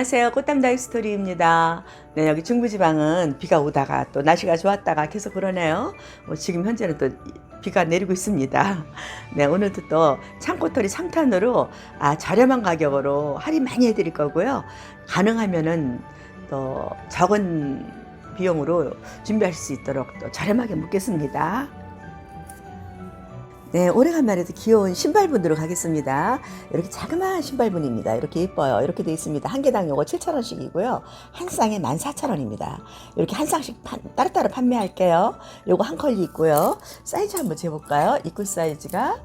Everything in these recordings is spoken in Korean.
안녕하세요. 꽃담다이 스토리입니다. 네, 여기 중부지방은 비가 오다가 또 날씨가 좋았다가 계속 그러네요. 뭐 지금 현재는 또 비가 내리고 있습니다. 네, 오늘도 또 창고털이 상탄으로 아, 저렴한 가격으로 할인 많이 해드릴 거고요. 가능하면은 또 적은 비용으로 준비하실 수 있도록 또 저렴하게 묻겠습니다. 네, 오래간만에 도 귀여운 신발분으로 가겠습니다. 이렇게 자그마한 신발분입니다. 이렇게 예뻐요. 이렇게 돼 있습니다. 한 개당 요거 7,000원씩이고요. 한 쌍에 14,000원입니다. 이렇게 한 쌍씩 판, 따로따로 판매할게요. 요거 한 컬리 있고요. 사이즈 한번 재볼까요? 입구 사이즈가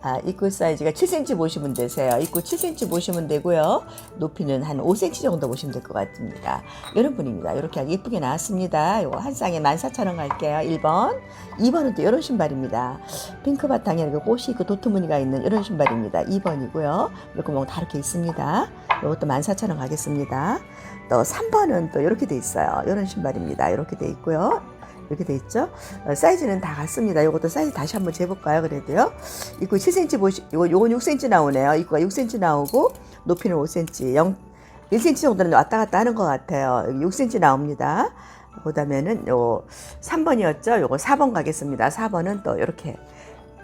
아, 입구 사이즈가 7cm 보시면 되세요. 입구 7cm 보시면 되고요. 높이는 한 5cm 정도 보시면 될 것 같습니다. 이런 분입니다. 이렇게 예쁘게 나왔습니다. 요거 한 쌍에 14,000원 갈게요. 1번. 2번은 또 이런 신발입니다. 핑크 바탕에 이렇게 꽃이 있고 도트 무늬가 있는 이런 신발입니다. 2번이고요. 물구멍 다 이렇게 있습니다. 요것도 14,000원 가겠습니다. 또 3번은 또 이렇게 돼 있어요. 이런 신발입니다. 이렇게 돼 있고요. 이렇게 돼 있죠. 어, 사이즈는 다 같습니다. 이것도 사이즈 다시 한번 재볼까요? 그래도요. 입구 7cm 보시, 요거, 요건 6cm 나오네요. 입구가 6cm 나오고, 높이는 5cm, 0, 1cm 정도는 왔다 갔다 하는 것 같아요. 여기 6cm 나옵니다. 그 다음에는 요 3번이었죠. 요거 4번 가겠습니다. 4번은 또 이렇게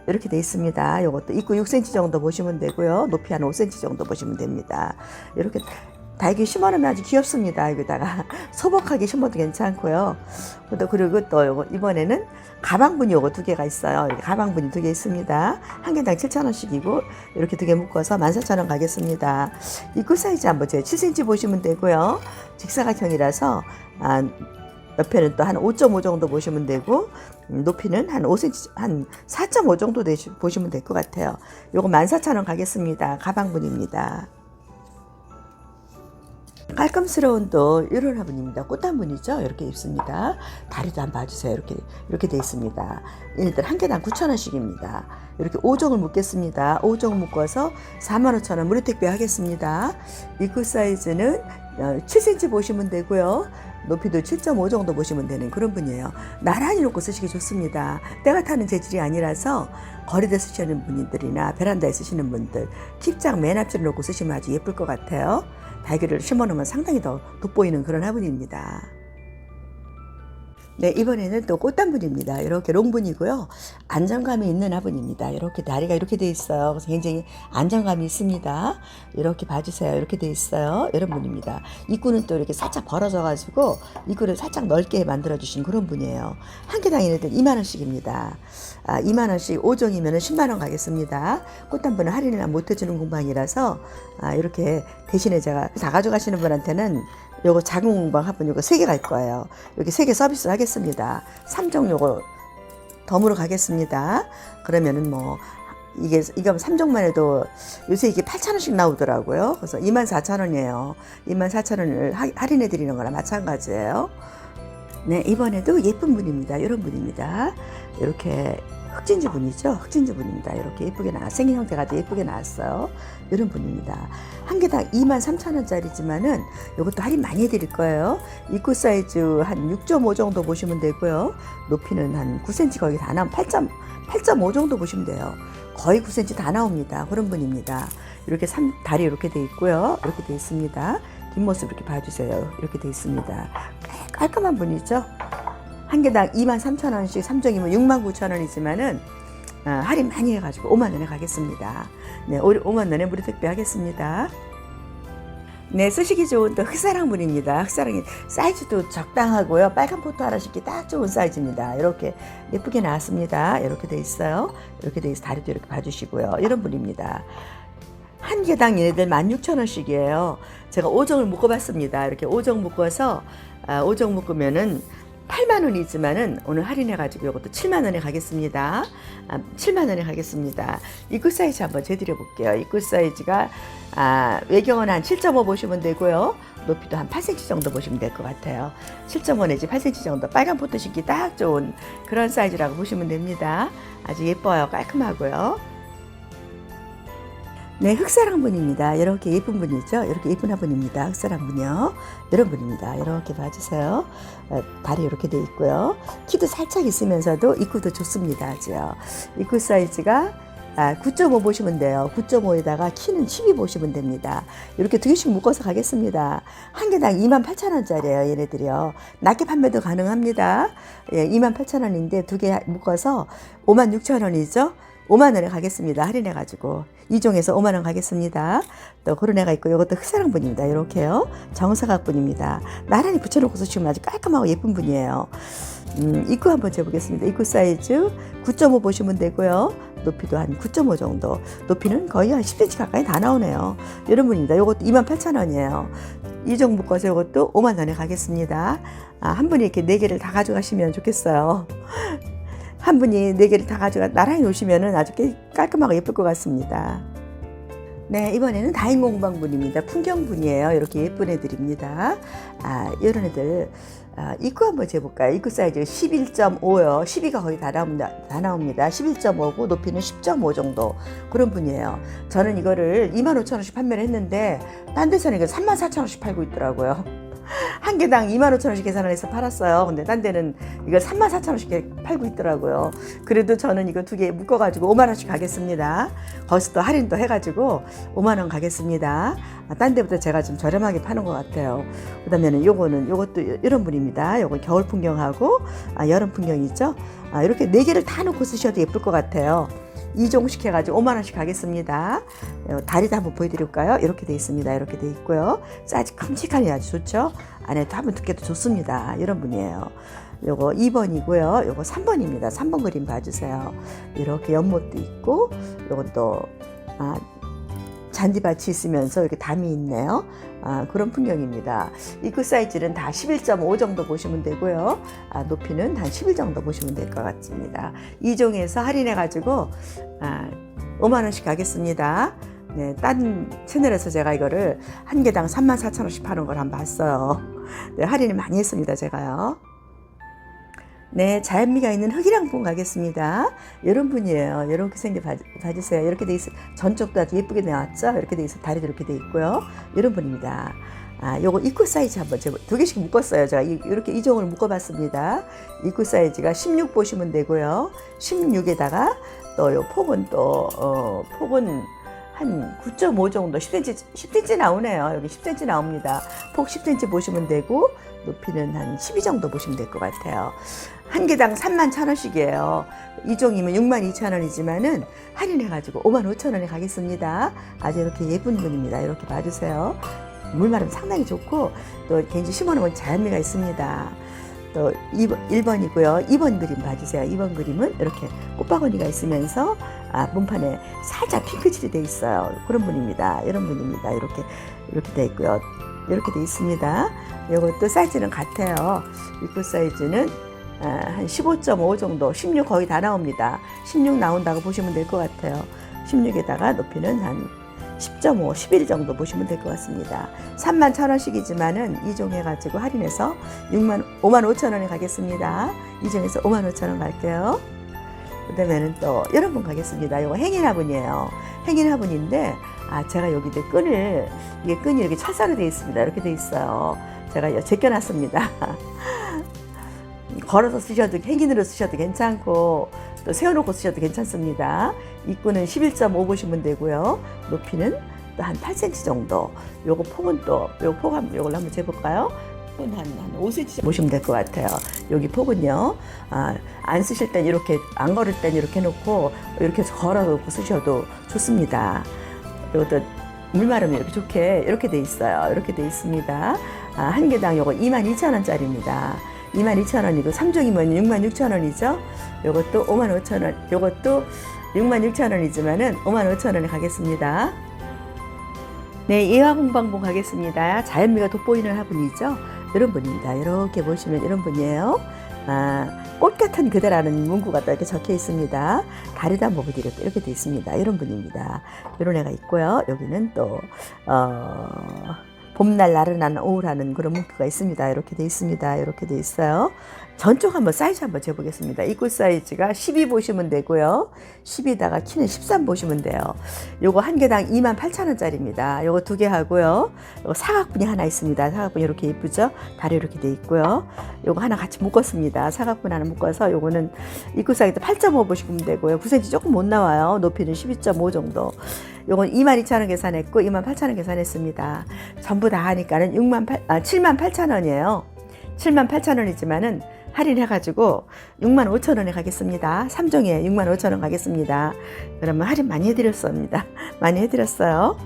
이렇게 돼 있습니다. 요것도 입구 6cm 정도 보시면 되고요. 높이 한 5cm 정도 보시면 됩니다. 이렇게 달기 심어놓으면 아주 귀엽습니다. 여기다가 소복하게 심어도 괜찮고요. 또 그리고 또 이번에는 가방분이 요거 두 개가 있어요. 가방분이 두 개 있습니다. 한 개당 7,000원씩이고 이렇게 두 개 묶어서 14,000원 가겠습니다. 입구 사이즈 한번 제 7cm 보시면 되고요. 직사각형이라서 아, 옆에는 또 한 5.5 정도 보시면 되고 음, 높이는 한 5cm 한 4.5 정도 되시, 보시면 될 것 같아요. 요거 14,000원 가겠습니다. 가방분입니다. 깔끔스러운 또 이런 화분입니다. 꽃단분이죠. 이렇게 입습니다. 다리도 한번 봐주세요. 이렇게 이렇게 돼 있습니다. 얘네들 한 개당 9,000원씩입니다. 이렇게 5종을 묶겠습니다. 5종 묶어서 45,000원 무료 택배 하겠습니다. 입구 사이즈는 7cm 보시면 되고요. 높이도 7.5 정도 보시면 되는 그런 분이에요. 나란히 놓고 쓰시기 좋습니다. 때가 타는 재질이 아니라서 거리대 쓰시는 분들이나 베란다에 쓰시는 분들 킵장 맨 앞줄에 놓고 쓰시면 아주 예쁠 것 같아요. 달걀을 심어 놓으면 상당히 더 돋보이는 그런 화분입니다. 네, 이번에는 또 꽃단분입니다. 이렇게 롱분이고요. 안정감이 있는 화분입니다. 이렇게 다리가 이렇게 돼 있어요. 그래서 굉장히 안정감이 있습니다. 이렇게 봐주세요. 이렇게 돼 있어요. 이런 분입니다. 입구는 또 이렇게 살짝 벌어져 가지고 입구를 살짝 넓게 만들어 주신 그런 분이에요. 한 개당 얘네들 2만 원씩입니다. 아, 2만 원씩 5종이면 10만 원 가겠습니다. 꽃단분은 할인을 못 해주는 공방이라서 아, 이렇게 대신에 제가 다 가져가시는 분한테는 요거 작은 공방 화분 요거 세 개 갈 거예요. 여기 세 개 서비스 하겠습니다. 3종 요거 덤으로 가겠습니다. 그러면은 뭐 이게 이거 3종만 해도 요새 이게 8,000원씩 나오더라고요. 그래서 24,000원이에요. 24,000원을 할인해 드리는 거랑 마찬가지예요. 네, 이번에도 예쁜 분입니다. 이런 분입니다. 이렇게 흑진주 분이죠. 흑진주 분입니다. 이렇게 예쁘게 나 생긴 형태가 아주 예쁘게 나왔어요. 이런 분입니다. 한 개당 2만 3천 원짜리지만은 이것도 할인 많이 해드릴 거예요. 입구 사이즈 한 6.5 정도 보시면 되고요. 높이는 한 9cm 거의 다 나온 8., 8.5 정도 보시면 돼요. 거의 9cm 다 나옵니다. 그런 분입니다. 이렇게 삼, 다리 이렇게 돼 있고요. 이렇게 돼 있습니다. 뒷모습 이렇게 봐주세요. 이렇게 돼 있습니다. 깔끔한 분이죠. 한 개당 2만 3천 원씩 3종이면 6만 9천 원이지만은 어, 할인 많이 해가지고 5만 원에 가겠습니다. 네, 5만 원에 무료 택배 하겠습니다. 네, 쓰시기 좋은 또 흑사랑 물입니다. 흑사랑이 사이즈도 적당하고요. 빨간 포토 하나 싣기 딱 좋은 사이즈입니다. 이렇게 예쁘게 나왔습니다. 이렇게 돼 있어요. 이렇게 돼 있어 다리도 이렇게 봐주시고요. 이런 분입니다. 한 개당 얘네들 16,000원씩이에요. 제가 5종을 묶어봤습니다. 이렇게 5종 묶어서 아, 5종 묶으면은 8만 원이지만은 오늘 할인해가지고 이것도 7만 원에 가겠습니다. 아, 7만 원에 가겠습니다. 입구 사이즈 한번 재드려 볼게요. 입구 사이즈가 아, 외경은 한 7.5 보시면 되고요. 높이도 한 8cm 정도 보시면 될 것 같아요. 7.5 내지 8cm 정도 빨간 포토 신기 딱 좋은 그런 사이즈라고 보시면 됩니다. 아주 예뻐요. 깔끔하고요. 네, 흑사랑 분입니다. 이렇게 예쁜 분이죠. 이렇게 예쁜 화분입니다. 흑사랑 분이요. 이런 분입니다. 이렇게 봐주세요. 어, 다리 이렇게 돼 있고요. 키도 살짝 있으면서도 입구도 좋습니다. 아주요. 입구 사이즈가 아, 9.5 보시면 돼요. 9.5에다가 키는 12 보시면 됩니다. 이렇게 두 개씩 묶어서 가겠습니다. 한 개당 28,000원짜리예요. 얘네들이요. 낮게 판매도 가능합니다. 예, 28,000원인데 두 개 묶어서 56,000원이죠. 5만 원에 가겠습니다. 할인해 가지고 이종에서 5만 원 가겠습니다. 또 그런 애가 있고 이것도 흑사랑 분입니다. 이렇게요. 정사각 분입니다. 나란히 붙여놓고 쓰시면 아주 깔끔하고 예쁜 분이에요. 음, 입구 한번 재보겠습니다. 입구 사이즈 9.5 보시면 되고요. 높이도 한 9.5 정도. 높이는 거의 한 10cm 가까이 다 나오네요. 이런 분입니다. 이것도 28,000원이에요. 이종 묶어서 이것도 5만 원에 가겠습니다. 아, 한 분이 이렇게 네 개를 다 가져가시면 좋겠어요. 한 분이 네 개를 다 가져가 나란히 놓으시면 아주 깨- 깔끔하고 예쁠 것 같습니다. 네, 이번에는 다인공방분입니다. 풍경분이에요. 이렇게 예쁜 애들입니다. 아, 이런 애들. 아, 입구 한번 재볼까요? 입구 사이즈 11.5요. 12가 거의 다 나옵니다. 다 나옵니다. 11.5고 높이는 10.5 정도 그런 분이에요. 저는 이거를 25,000원씩 판매를 했는데 딴 데서는 이거 34,000원씩 팔고 있더라고요. 한 개당 25,000원씩 계산을 해서 팔았어요. 근데 딴 데는 이걸 34,000원씩 팔고 있더라고요. 그래도 저는 이거 두 개 묶어가지고 5만원씩 가겠습니다. 거기서 또 할인 또 해가지고 5만원 가겠습니다. 아, 딴 데보다 제가 좀 저렴하게 파는 것 같아요. 그 다음에는 요거는 요것도 이런 분입니다. 요거 겨울 풍경하고 아, 여름 풍경이죠. 아, 이렇게 네 개를 다 놓고 쓰셔도 예쁠 것 같아요. 이종씩 해가지고 5만 원씩 가겠습니다. 어, 다리도 한번 보여드릴까요? 이렇게 돼 있습니다. 이렇게 돼 있고요. 사이즈 큼직하니 아주 좋죠. 안에도 한번 두께도 좋습니다. 이런 분이에요. 요거 2번이고요. 요거 3번입니다. 3번 그림 봐주세요. 이렇게 연못도 있고, 요건 또 아, 잔디밭이 있으면서 이렇게 담이 있네요. 아, 그런 풍경입니다. 입구 사이즈는 다 11.5 정도 보시면 되고요. 아, 높이는 한 11 정도 보시면 될 것 같습니다. 이종에서 할인해가지고 아, 5만 원씩 가겠습니다. 네, 딴 채널에서 제가 이거를 한 개당 3만 4천 원씩 파는 걸 한번 봤어요. 네, 할인을 많이 했습니다, 제가요. 네, 자연미가 있는 흑이랑 분 가겠습니다. 이런 분이에요. 이렇게 생겨 봐, 봐주세요. 이렇게 돼 있어. 전쪽도 아주 예쁘게 나왔죠? 이렇게 돼 있어. 다리도 이렇게 돼 있고요. 이런 분입니다. 아, 요거 입구 사이즈 한번 제가 두 개씩 묶었어요. 제가 이- 이렇게 이 종을 묶어봤습니다. 입구 사이즈가 16 보시면 되고요. 16에다가 또 요 폭은 또, 어, 폭은 한 9.5 정도, 10cm, 10cm 나오네요. 여기 10cm 나옵니다. 폭 10cm 보시면 되고, 높이는 한 12 정도 보시면 될 것 같아요. 한 개당 3만 천 원씩이에요. 이종이면 6만 2천 원이지만은 할인해가지고 5만 5천 원에 가겠습니다. 아주 이렇게 예쁜 분입니다. 이렇게 봐주세요. 물마름 상당히 좋고 또 괜히 심어놓으면 자연미가 있습니다. 또 2번, 1번 이고요. 2번 그림 봐주세요. 2번 그림은 이렇게 꽃바구니가 있으면서 아, 문판에 살짝 핑크칠이 돼 있어요. 그런 분입니다. 이런 분입니다. 이렇게 이렇게 돼 있고요. 이렇게 돼 있습니다. 이것도 사이즈는 같아요. 입구 사이즈는 아, 한 15.5 정도, 16 거의 다 나옵니다. 16 나온다고 보시면 될 것 같아요. 16에다가 높이는 한 10.5, 11 정도 보시면 될 것 같습니다. 3만 천 원씩이지만은 이종해가지고 할인해서 6만, 5만 5천 원에 가겠습니다. 이종에서 5만 5천 원 갈게요. 그 다음에는 또 이런 분 가겠습니다. 이거 행인 화분이에요. 행인 화분인데, 아, 제가 여기도 끈을, 이게 끈이 이렇게 철사로 되어 있습니다. 이렇게 되어 있어요. 제가 여- 제껴놨습니다. 걸어서 쓰셔도 행인으로 쓰셔도 괜찮고 또 세워놓고 쓰셔도 괜찮습니다. 입구는 11.5 보시면 되고요. 높이는 또 한 8cm 정도. 요거 폭은 또, 요폭 한번 요걸 한번 재볼까요? 폭은 한, 한 5cm 보시면 될 것 같아요. 여기 폭은요. 아, 안 쓰실 땐 이렇게, 안 걸을 땐 이렇게 해놓고 이렇게 걸어놓고 쓰셔도 좋습니다. 이것도 물마름이 이렇게 좋게 이렇게 돼 있어요. 이렇게 돼 있습니다. 아, 한 개당 요거 22,000원짜리입니다. 22,000원이고 3종이면 66,000원이죠. 요것도 55,000원. 요것도 66,000원이지만은 55,000원에 가겠습니다. 네, 예화공방봉 가겠습니다. 자연미가 돋보이는 화분이죠. 이런 분입니다. 이렇게 보시면 이런 분이에요. 아, 꽃 같은 그대라는 문구가 또 이렇게 적혀 있습니다. 다리도 한번 보여드려도 이렇게 돼 있습니다. 이런 분입니다. 이런 애가 있고요. 여기는 또, 어, 봄날 나른한 오후라는 그런 문구가 있습니다. 이렇게 돼 있습니다. 이렇게 돼 있어요. 전쪽 한번 사이즈 한번 재보겠습니다. 입구 사이즈가 12 보시면 되고요. 10에다가 키는 13 보시면 돼요. 요거 한 개당 28,000원짜리입니다. 요거 두 개 하고요. 요거 사각분이 하나 있습니다. 사각분이 이렇게 예쁘죠? 다리 이렇게 돼 있고요. 요거 하나 같이 묶었습니다. 사각분 하나 묶어서 요거는 입구 사이즈 8.5 보시면 되고요. 9cm 조금 못 나와요. 높이는 12.5 정도. 요건 22,000원 계산했고 28,000원 계산했습니다. 전부 다 하니까는 6만 8, 아, 7만 8,000원이에요. 7만 8,000원이지만은 할인해가지고 6만 5천 원에 가겠습니다. 3종에 6만 5천 원 가겠습니다. 그러면 할인 많이 해드렸습니다. 많이 해드렸어요.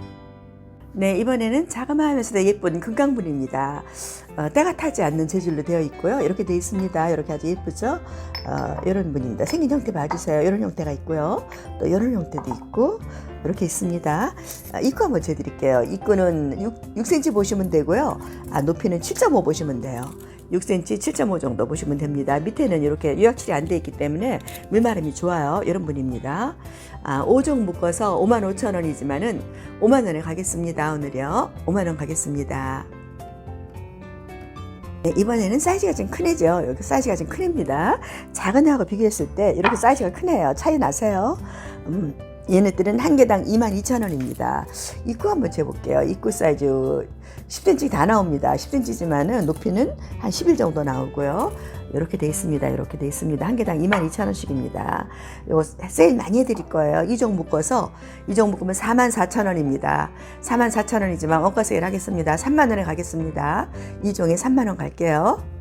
네, 이번에는 자그마하면서도 예쁜 금강분입니다. 어, 때가 타지 않는 재질로 되어 있고요. 이렇게 되어 있습니다. 이렇게 아주 예쁘죠? 어, 이런 분입니다. 생긴 형태 봐주세요. 이런 형태가 있고요. 또 이런 형태도 있고 이렇게 있습니다. 아, 입구 한번 재드릴게요. 입구는 6, 6cm 보시면 되고요. 아, 높이는 7.5 보시면 돼요. 6cm, 7.5 정도 보시면 됩니다. 밑에는 이렇게 유약칠이 안 돼 있기 때문에 물마름이 좋아요. 이런 분입니다. 아, 5종 묶어서 5만 5천 원이지만은 5만 원에 가겠습니다. 오늘요. 5만 원 가겠습니다. 네, 이번에는 사이즈가 좀큰 애죠. 여기 사이즈가 좀큰 애입니다. 작은 애하고 비교했을 때 이렇게 사이즈가 큰 애예요. 차이 나세요? 음, 얘네들은 한 개당 22,000원입니다. 입구 한번 재볼게요. 입구 사이즈 10cm 다 나옵니다. 10cm지만은 높이는 한11 정도 나오고요. 이렇게 돼 있습니다. 이렇게 돼 있습니다. 한 개당 22,000원씩입니다. 이거 세일 많이 해드릴 거예요. 이종 묶어서 이종 묶으면 44,000원입니다. 44,000원이지만 원가 세일 하겠습니다. 3만 원에 가겠습니다. 이 종에 3만 원 갈게요.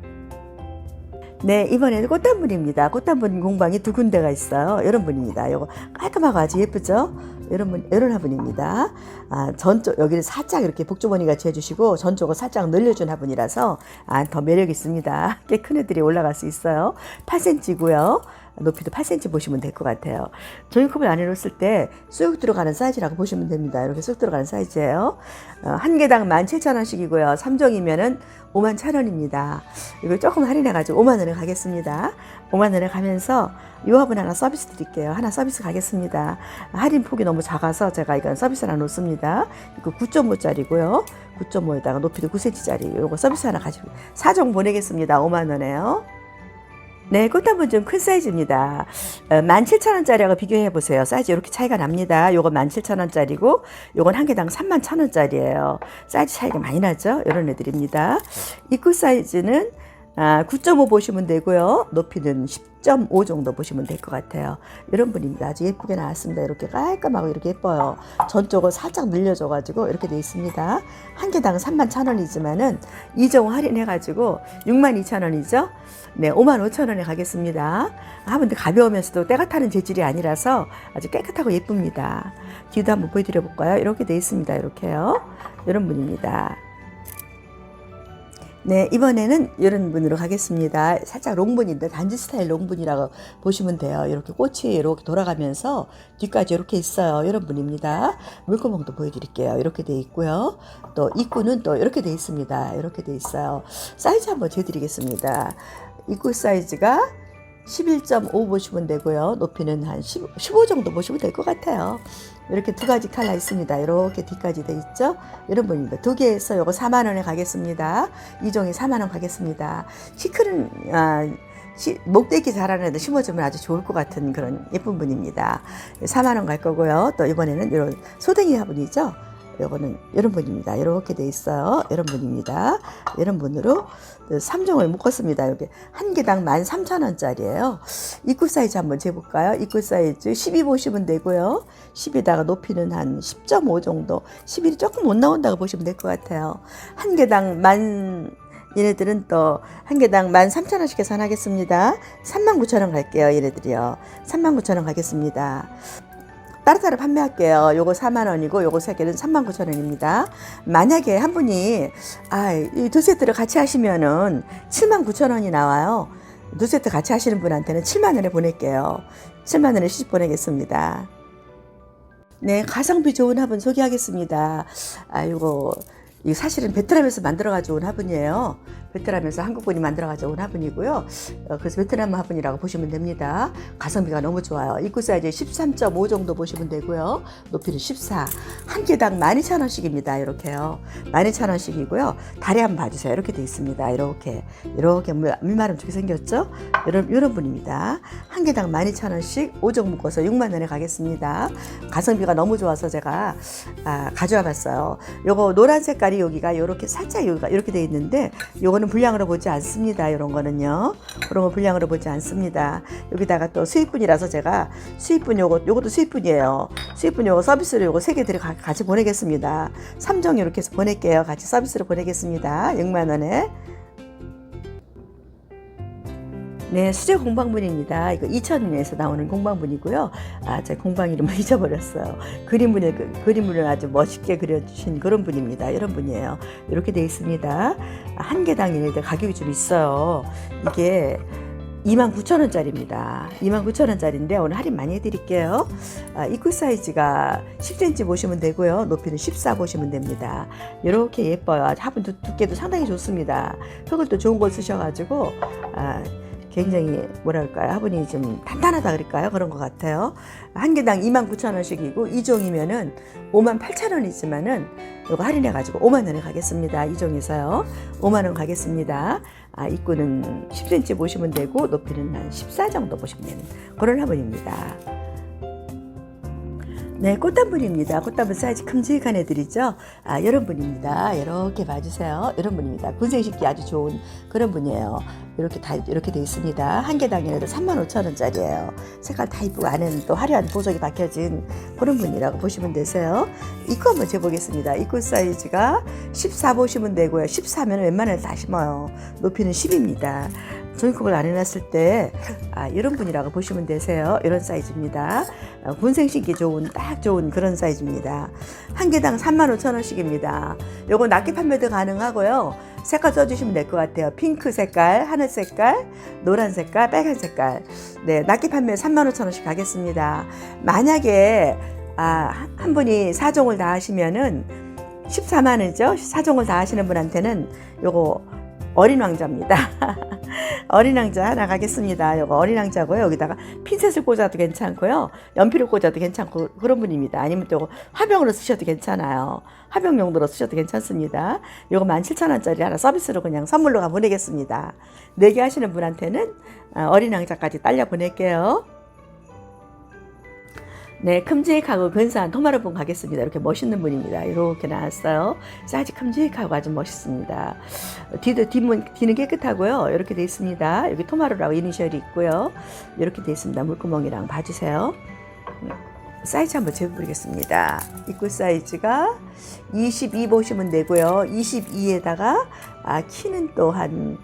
네, 이번에는 꽃단분입니다. 꽃단분 공방이 두 군데가 있어요. 이런 분입니다. 이거 깔끔하고 아주 예쁘죠? 이런 분, 이런 화분입니다. 아, 전쪽, 여기를 살짝 이렇게 복주머니 같이 해주시고, 전쪽을 살짝 늘려준 화분이라서, 아, 더 매력 있습니다. 꽤 큰 애들이 올라갈 수 있어요. 8cm고요. 높이도 8cm 보시면 될 것 같아요. 종이컵을 안에 넣었을 때 쑥 들어가는 사이즈라고 보시면 됩니다. 이렇게 쑥 들어가는 사이즈예요. 어, 한 개당 17,000원씩이고요. 3종이면은 5만 1,000원입니다. 이걸 조금 할인해가지고 5만 원에 가겠습니다. 5만 원에 가면서 이 화분 하나 서비스 드릴게요. 하나 서비스 가겠습니다. 할인 폭이 너무 작아서 제가 이건 서비스 하나 놓습니다. 이거 9.5짜리고요. 9.5에다가 높이도 9cm짜리 이거 서비스 하나 가지고 4종 보내겠습니다. 5만 원에요. 네, 꽃단분 좀 큰 사이즈입니다. 어, 17,000원짜리하고 비교해 보세요. 사이즈 이렇게 차이가 납니다. 요건 17,000원짜리고 요건 한 개당 31,000원짜리예요. 사이즈 차이가 많이 나죠? 이런 애들입니다. 입구 사이즈는 아, 9.5 보시면 되고요. 높이는 10.5 정도 보시면 될 것 같아요. 이런 분입니다. 아주 예쁘게 나왔습니다. 이렇게 깔끔하고 이렇게 예뻐요. 전쪽을 살짝 늘려줘가지고 이렇게 돼 있습니다. 한 개당 3만 1,000원이지만은 이종 할인해가지고 6만 2,000원이죠. 네, 5만 5천 원에 가겠습니다. 화분도 가벼우면서도 때가 타는 재질이 아니라서 아주 깨끗하고 예쁩니다. 뒤도 한번 보여드려 볼까요? 이렇게 돼 있습니다. 이렇게요. 이런 분입니다. 네, 이번에는 이런 분으로 가겠습니다. 살짝 롱분인데 단지 스타일 롱분이라고 보시면 돼요. 이렇게 꽃이 이렇게 돌아가면서 뒤까지 이렇게 있어요. 이런 분입니다. 물구멍도 보여드릴게요. 이렇게 돼 있고요. 또 입구는 또 이렇게 돼 있습니다. 이렇게 돼 있어요. 사이즈 한번 재드리겠습니다. 입구 사이즈가 11.5 보시면 되고요. 높이는 한 15, 15 정도 보시면 될 것 같아요. 이렇게 두 가지 칼라 있습니다. 이렇게 뒤까지 돼 있죠? 이런 분입니다. 두 개에서 요거 4만 원에 가겠습니다. 이 종이 4만 원 가겠습니다. 시크는 아, 시, 목대기 잘하는 애들 심어주면 아주 좋을 것 같은 그런 예쁜 분입니다. 4만 원 갈 거고요. 또 이번에는 이런 소댕이 화분이죠. 요거는 이런 분입니다. 이렇게 돼 있어요. 이런 분입니다. 이런 분으로 3종을 묶었습니다. 여기 한 개당 13,000원짜리예요. 입구 사이즈 한번 재볼까요? 입구 사이즈 12 보시면 되고요. 10에다가 높이는 한 10.5 정도. 11이 조금 못 나온다고 보시면 될 것 같아요. 한 개당 만 얘네들은 또 한 개당 13,000원씩 계산하겠습니다. 39,000원 갈게요. 얘네들이요. 39,000원 가겠습니다. 따로따로 판매할게요. 요거 4만 원이고 요거 세 개는 3만 9천 원입니다. 만약에 한 분이 아, 이 두 세트를 같이 하시면은 7만 9천 원이 나와요. 두 세트 같이 하시는 분한테는 7만 원에 보낼게요. 7만 원에 시집 보내겠습니다. 네, 가성비 좋은 화분 소개하겠습니다. 아, 요거 이 사실은 베트남에서 만들어 가지고 온 화분이에요. 베트남에서 한국분이 만들어 가지고 온 화분이고요. 어, 그래서 베트남 화분이라고 보시면 됩니다. 가성비가 너무 좋아요. 입구 사이즈 13.5 정도 보시면 되고요. 높이는 14. 한 개당 12,000원씩입니다. 이렇게요. 12,000원씩이고요. 다리 한번 봐주세요. 이렇게 돼 있습니다. 이렇게 이렇게 물, 물마름 좋게 생겼죠? 이런 이런 분입니다. 한 개당 12,000원씩 5종 묶어서 6만 원에 가겠습니다. 가성비가 너무 좋아서 제가 아, 가져와 봤어요. 요거 노란 색깔이 여기가 이렇게 살짝 여기가 이렇게 돼 있는데 요거는 분량으로 보지 않습니다. 이런 거는요. 그런 거 분량으로 보지 않습니다. 여기다가 또 수입분이라서 제가 수입분 요거 요것도 수입분이에요. 수입분 요거 서비스로 요거 세 개 들어 가- 같이 보내겠습니다. 3종 이렇게 해서 보낼게요. 같이 서비스로 보내겠습니다. 6만 원에. 네, 수제 공방분입니다. 이거 2000년에서 나오는 공방분이고요. 아, 제 공방 이름을 잊어버렸어요. 그림을, 그, 그림을 아주 멋있게 그려주신 그런 분입니다. 이런 분이에요. 이렇게 돼 있습니다. 한 개당 얘네들 가격이 좀 있어요. 이게 29,000원짜리입니다. 29,000원짜리인데 오늘 할인 많이 해드릴게요. 아, 입구 사이즈가 10cm 보시면 되고요. 높이는 14 보시면 됩니다. 이렇게 예뻐요. 화분 두, 두께도 상당히 좋습니다. 흙을 또 좋은 걸 쓰셔가지고 아, 굉장히 뭐랄까요? 화분이 좀 단단하다 그럴까요? 그런 것 같아요. 한 개당 29,000원씩이고 2종이면은 58,000원이지만은 이거 할인해 가지고 5만 원에 가겠습니다. 2종에서요. 5만 원 가겠습니다. 아 입구는 10cm 보시면 되고 높이는 한 14 정도 보시면 되는 그런 화분입니다 네, 꽃단분입니다. 꽃단분 사이즈 큼직한 애들이죠. 아, 이런 분입니다. 이렇게 봐주세요. 이런 분입니다. 군생 식기 아주 좋은 그런 분이에요. 이렇게 다 이렇게 돼 있습니다. 한 개당 얘네들 35,000원짜리예요. 색깔 다 이쁘고 안에는 또 화려한 보석이 박혀진 그런 분이라고 보시면 되세요. 입구 한번 재보겠습니다. 입구 사이즈가 14 보시면 되고요. 14면 웬만하면 다 심어요. 높이는 10입니다. 종이컵을 안 해놨을 때 아, 이런 분이라고 보시면 되세요. 이런 사이즈입니다. 어, 군생 신기 좋은 딱 좋은 그런 사이즈입니다. 한 개당 35,000원씩입니다. 요거 낱개 판매도 가능하고요. 색깔 써주시면 될 것 같아요. 핑크 색깔, 하늘 색깔, 노란 색깔, 빨간 색깔. 네, 낱개 판매 35,000원씩 가겠습니다. 만약에 아, 한- 한 분이 4종을 다 하시면은 14만 원이죠. 4종을 다 하시는 분한테는 요거 어린 왕자입니다. 어린 왕자 하나 가겠습니다. 요거 어린 왕자고요. 여기다가 핀셋을 꽂아도 괜찮고요. 연필을 꽂아도 괜찮고 그런 분입니다. 아니면 또 화병으로 쓰셔도 괜찮아요. 화병 용도로 쓰셔도 괜찮습니다. 요거 17,000원짜리 하나 서비스로 그냥 선물로 가 보내겠습니다. 네개 하시는 분한테는 어, 어린 왕자까지 딸려 보낼게요. 네, 큼직하고 근사한 토마르분 가겠습니다. 이렇게 멋있는 분입니다. 이렇게 나왔어요. 사이즈 큼직하고 아주 멋있습니다. 뒤도 뒷문 뒤는 깨끗하고요. 이렇게 돼 있습니다. 여기 토마루라고 이니셜이 있고요. 이렇게 돼 있습니다. 물구멍이랑 봐주세요. 음, 사이즈 한번 재보겠습니다. 입구 사이즈가 22 보시면 되고요. 22에다가 아, 키는 또한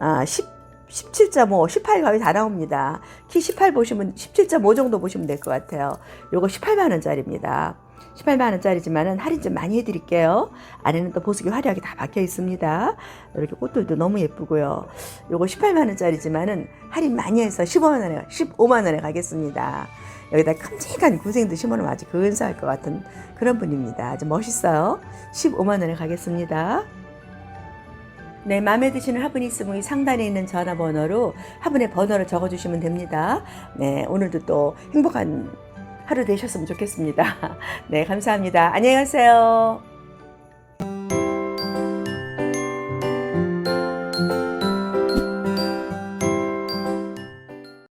아, 10 17.5, 18 거의 다 나옵니다. 키 18 보시면 17.5 정도 보시면 될 것 같아요. 요거 18만 원짜리입니다. 18만 원짜리지만은 할인 좀 많이 해드릴게요. 안에는 또 보석이 화려하게 다 박혀 있습니다. 이렇게 꽃들도 너무 예쁘고요. 요거 18만 원짜리지만은 할인 많이 해서 15만 원에 15만 원에 가겠습니다. 여기다 큼직한 구생도 심어놓으면 아주 근사할 것 같은 그런 분입니다. 아주 멋있어요. 15만 원에 가겠습니다. 네, 마음에 드시는 화분이 있으면 이 상단에 있는 전화번호로 화분의 번호를 적어주시면 됩니다. 네, 오늘도 또 행복한 하루 되셨으면 좋겠습니다. 네, 감사합니다. 안녕히 가세요.